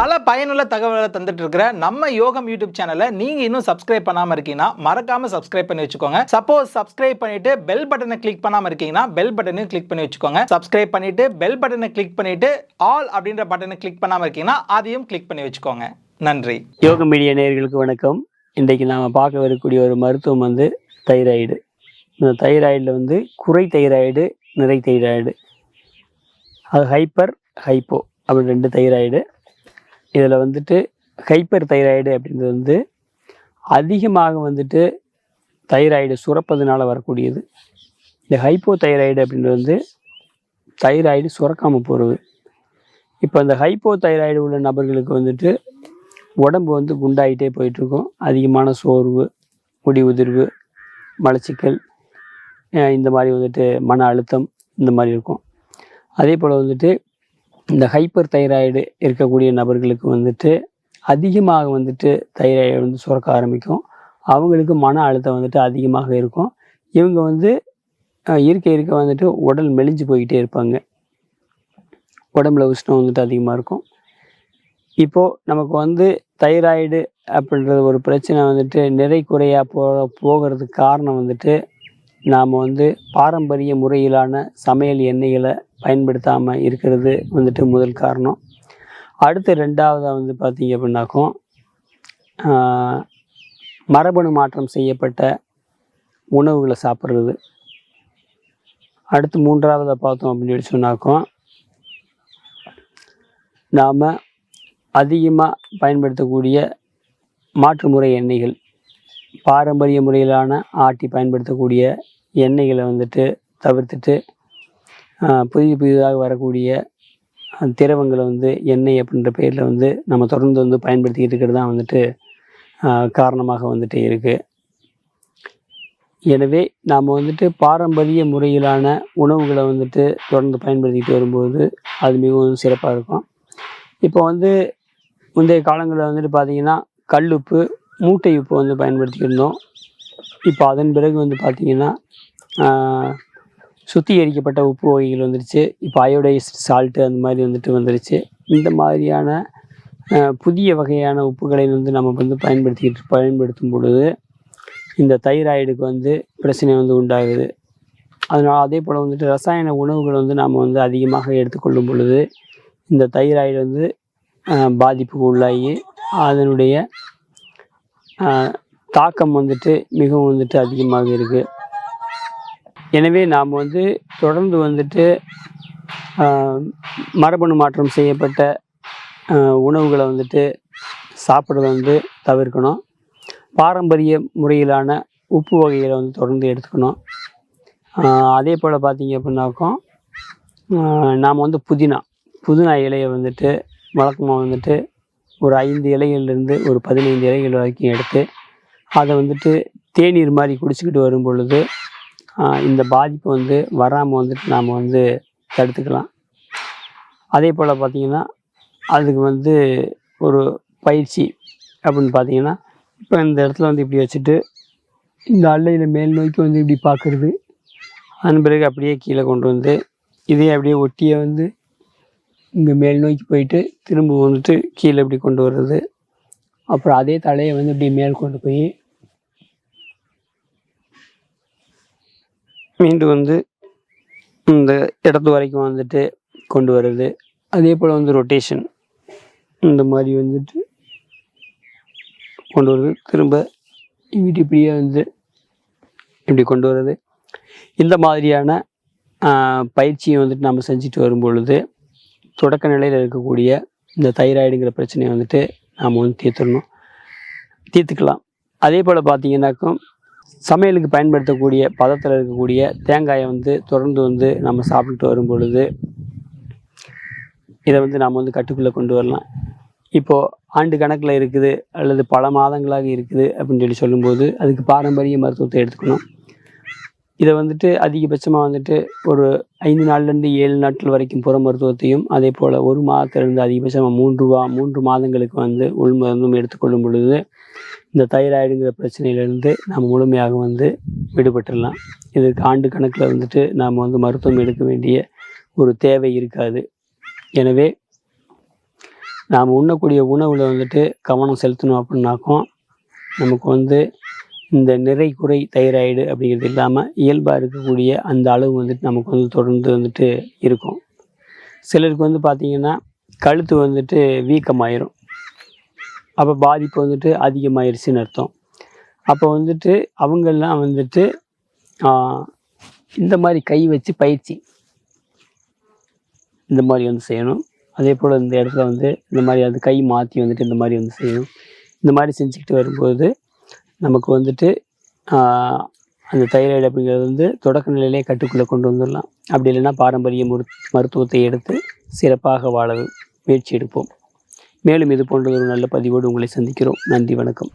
பல பயனுள்ள தகவல்களை தந்துட்டு இருக்கிற நம்ம யோகம் யூடியூப் சேனலை நீங்க இன்னும் சப்ஸ்கிரைப் பண்ணாம இருக்கீங்கன்னா மறக்காம சப்ஸ்கிரைப் பண்ணி வச்சுக்கோங்க. சப்போஸ் சப்ஸ்கிரைப் பண்ணிட்டு பெல் பட்டனை கிளிக் பண்ணாம இருக்கீங்கன்னா பெல் பட்டனையும் கிளிக் பண்ணி வச்சுக்கோங்க. சப்ஸ்கிரைப் பண்ணிட்டு பெல் பட்டனை கிளிக் பண்ணிட்டு ஆல் அப்படின்ற பட்டனை கிளிக் பண்ணாம இருக்கீங்கன்னா அதையும் கிளிக் பண்ணி வச்சுக்கோங்க. நன்றி. யோக மீடியா நேயர்களுக்கு வணக்கம். இன்றைக்கு நாம் பார்க்க வரக்கூடிய ஒரு மருத்துவம் வந்து தைராய்டு. இந்த தைராய்டில் வந்து குறை தைராய்டு நிறை தைராய்டு. அது ஹைப்பர் ஹைப்போ அப்படி ரெண்டு தைராய்டு. இதில் வந்துட்டு ஹைப்பர் தைராய்டு அப்படின்றது வந்து அதிகமாக வந்துட்டு தைராய்டு சுரப்பதுனால வரக்கூடியது. இந்த ஹைப்போ தைராய்டு அப்படின்றது வந்து தைராய்டு சுரக்காமல் போகிறது இப்போ இந்த ஹைப்போ தைராய்டு உள்ள நபர்களுக்கு வந்துட்டு உடம்பு வந்து குண்டாயிட்டே போயிட்டுருக்கும். அதிகமான சோர்வு முடி உதிர்வு மலச்சிக்கல் இந்த மாதிரி வந்துட்டு மன அழுத்தம் இந்த மாதிரி இருக்கும். அதே போல் வந்துட்டு இந்த ஹைப்பர் தைராய்டு இருக்கக்கூடிய நபர்களுக்கு வந்துட்டு அதிகமாக வந்துட்டு தைராய்டு வந்து சுரக்க ஆரம்பிக்கும். அவங்களுக்கு மன அழுத்தம் வந்துட்டு அதிகமாக இருக்கும். இவங்க வந்து இருக்க இருக்க வந்துட்டு உடல் மெலிஞ்சு போய்கிட்டே இருப்பாங்க. உடம்புல உஷ்ணம் வந்துட்டு அதிகமாக இருக்கும். இப்போது நமக்கு வந்து தைராய்டு அப்படின்றது ஒரு பிரச்சனை வந்துட்டு நிறை குறையாக போ போகிறதுக்கு காரணம் வந்துட்டு நாம் வந்து பாரம்பரிய முறையிலான சமையல் எண்ணெய்களை பயன்படுத்தாமல் இருக்கிறது வந்துட்டு முதல் காரணம். அடுத்து ரெண்டாவதாக வந்து பார்த்திங்க அப்படின்னாக்கும் மரபணு மாற்றம் செய்யப்பட்ட உணவுகளை சாப்பிட்றது. அடுத்து மூன்றாவதாக பார்த்தோம் அப்படின்னு சொன்னாக்கும் நாம் அதிகமாக பயன்படுத்தக்கூடிய மாற்று முறை எண்ணெய்கள். பாரம்பரிய முறையிலான ஆட்டி பயன்படுத்தக்கூடிய எண்ணெய்களை வந்துட்டு தவிர்த்துட்டு புதிய புதிதாக வரக்கூடிய திரவங்களை வந்து எண்ணெய் அப்படின்ற பேரில் வந்து நம்ம தொடர்ந்து வந்து பயன்படுத்திக்கிட்டு இருக்கிறது தான் வந்துட்டு காரணமாக வந்துட்டு இருக்குது எனவே நாம் வந்துட்டு பாரம்பரிய முறையிலான உணவுகளை வந்துட்டு தொடர்ந்து பயன்படுத்திக்கிட்டு வரும்போது அது மிகவும் சிறப்பாக இருக்கும். இப்போ வந்து முந்தைய காலங்களில் வந்துட்டு பார்த்தீங்கன்னா கல்லுப்பு மூட்டை உப்பு வந்து பயன்படுத்திக்கிட்டு இருந்தோம் இப்போ அதன் பிறகு வந்து பார்த்திங்கன்னா சுத்திகரிக்கப்பட்ட உப்பு வகைகள் வந்துருச்சு. இப்போ அயோடைஸ்ட் சால்ட்டு அந்த மாதிரி வந்துட்டு வந்துருச்சு. இந்த மாதிரியான புதிய வகையான உப்புகளை வந்து நம்ம வந்து பயன்படுத்திக்கிட்டு பயன்படுத்தும் பொழுது இந்த தைராய்டுக்கு வந்து பிரச்சனை வந்து உண்டாகுது. அதனால் அதே போல் வந்துட்டு ரசாயன உணவுகள் வந்து நாம் வந்து அதிகமாக எடுத்துக்கொள்ளும் பொழுது இந்த தைராய்டு வந்து பாதிப்புக்கு உள்ளாகி அதனுடைய தாக்கம் வந்துட்டு மிகவும் வந்துட்டு அதிகமாக இருக்குது எனவே நாம் வந்து தொடர்ந்து வந்துட்டு மரபணு மாற்றம் செய்யப்பட்ட உணவுகளை வந்துட்டு சாப்பிட்றத வந்து தவிர்க்கணும். பாரம்பரிய முறையிலான உப்பு வகைகளை வந்து தொடர்ந்து எடுத்துக்கணும். அதே போல் பார்த்தீங்க அப்படின்னாக்கும் நாம் வந்து புதினா புதினா இலையை வந்துட்டு வழக்கமாக வந்துட்டு ஒரு ஐந்து இலைகள்லேருந்து ஒரு பதினைந்து இலைகள் வரைக்கும் எடுத்து அதை வந்துட்டு தேநீர் மாதிரி குடிச்சுக்கிட்டு வரும் பொழுது இந்த பாதிப்பு வந்து வராமல் வந்துட்டு நாம் வந்து தடுத்துக்கலாம். அதே போல் பார்த்திங்கன்னா அதுக்கு வந்து ஒரு பயிற்சி அப்படின்னு பார்த்தீங்கன்னா இப்போ இந்த இடத்துல வந்து இப்படி வச்சுட்டு இந்த அல்லையில் மேல் நோக்கி வந்து இப்படி பார்க்குறது அதன் பிறகு அப்படியே கீழே கொண்டு வந்து இதே அப்படியே ஒட்டியே வந்து இங்கே மேல் நோக்கி போயிட்டு திரும்ப வந்துட்டு கீழே இப்படி கொண்டு வர்றது. அப்புறம் அதே தலையை வந்து இப்படி மேல் கொண்டு போய் மீண்டும் வந்து இந்த இடத்து வரைக்கும் வந்துட்டு கொண்டு வர்றது. அதே போல் வந்து ரொட்டேஷன் இந்த மாதிரி வந்துட்டு கொண்டு வருது திரும்ப வீட்டு இப்படியே வந்து இப்படி கொண்டு வர்றது. இந்த மாதிரியான பயிற்சியை வந்துட்டு நம்ம செஞ்சுட்டு வரும் பொழுது தொடக்க நிலையில் இருக்கக்கூடிய இந்த தைராய்டுங்கிற பிரச்சனையை வந்துட்டு நாம் வந்து தீர்த்துடணும். தீர்த்துக்கலாம். அதே போல் பார்த்தீங்கன்னாக்கும் சமையலுக்கு பயன்படுத்தக்கூடிய பதத்தில் இருக்கக்கூடிய தேங்காயை வந்து தொடர்ந்து வந்து நம்ம சாப்பிட்டு வரும் பொழுது இதை வந்து நாம் வந்து கட்டுக்குள்ளே கொண்டு வரலாம். இப்போது ஆண்டு கணக்கில் இருக்குது அல்லது பல மாதங்களாக இருக்குது அப்படின்னு சொல்லி சொல்லும்போது அதுக்கு பாரம்பரிய மருத்துவத்தை எடுத்துக்கணும். இதை வந்துட்டு அதிகபட்சமாக வந்துட்டு ஒரு ஐந்து நாள்லேருந்து ஏழு நாட்கள் வரைக்கும் புற மருத்துவத்தையும் அதே போல் ஒரு மாதத்திலிருந்து அதிகபட்சமாக மூன்று வா மூன்று மாதங்களுக்கு வந்து உள் மருந்தும் எடுத்துக்கொள்ளும் பொழுது இந்த தைராய்டுங்கிற பிரச்சனையிலேருந்து நாம் முழுமையாக வந்து விடுபட்டுடலாம். இதுக்கு ஆண்டு கணக்கில் வந்துட்டு நாம் வந்து மருத்துவம் எடுக்க வேண்டிய ஒரு தேவை இருக்காது. எனவே நாம் உண்ணக்கூடிய உணவில் வந்துட்டு கவனம் செலுத்தணும் அப்படின்னாக்கும் நமக்கு வந்து இந்த நிறை குறை தைராய்டு அப்படிங்கிறது இல்லாமல் இயல்பாக இருக்கக்கூடிய அந்த அளவு வந்துட்டு நமக்கு வந்து தொடர்ந்து வந்துட்டு இருக்கும். சிலருக்கு வந்து பார்த்திங்கன்னா கழுத்து வந்துட்டு வீக்கமாயிரும். அப்போ பாதிப்பு வந்துட்டு அதிகமாயிருச்சுன்னு அர்த்தம். அப்போ வந்துட்டு அவங்கெல்லாம் வந்துட்டு இந்த மாதிரி கை வச்சு பயிற்சி இந்த மாதிரி வந்து செய்யணும். அதே போல் இந்த இடத்துல வந்து இந்த மாதிரி அது கை மாற்றி வந்துட்டு இந்த மாதிரி வந்து செய்யணும். இந்த மாதிரி செஞ்சுக்கிட்டு வரும்போது நமக்கு வந்துட்டு அந்த தைராய்டு அப்படிங்கிறது வந்து தொடக்க நிலையிலே கட்டுக்குள்ளே கொண்டு வந்துடலாம். அப்படி இல்லைன்னா பாரம்பரிய மரு மருத்துவத்தை எடுத்து சிறப்பாக வாழ முயற்சி எடுப்போம். மேலும் இது போன்ற ஒரு நல்ல பதிவோடு உங்களை சந்திக்கிறோம். நன்றி வணக்கம்.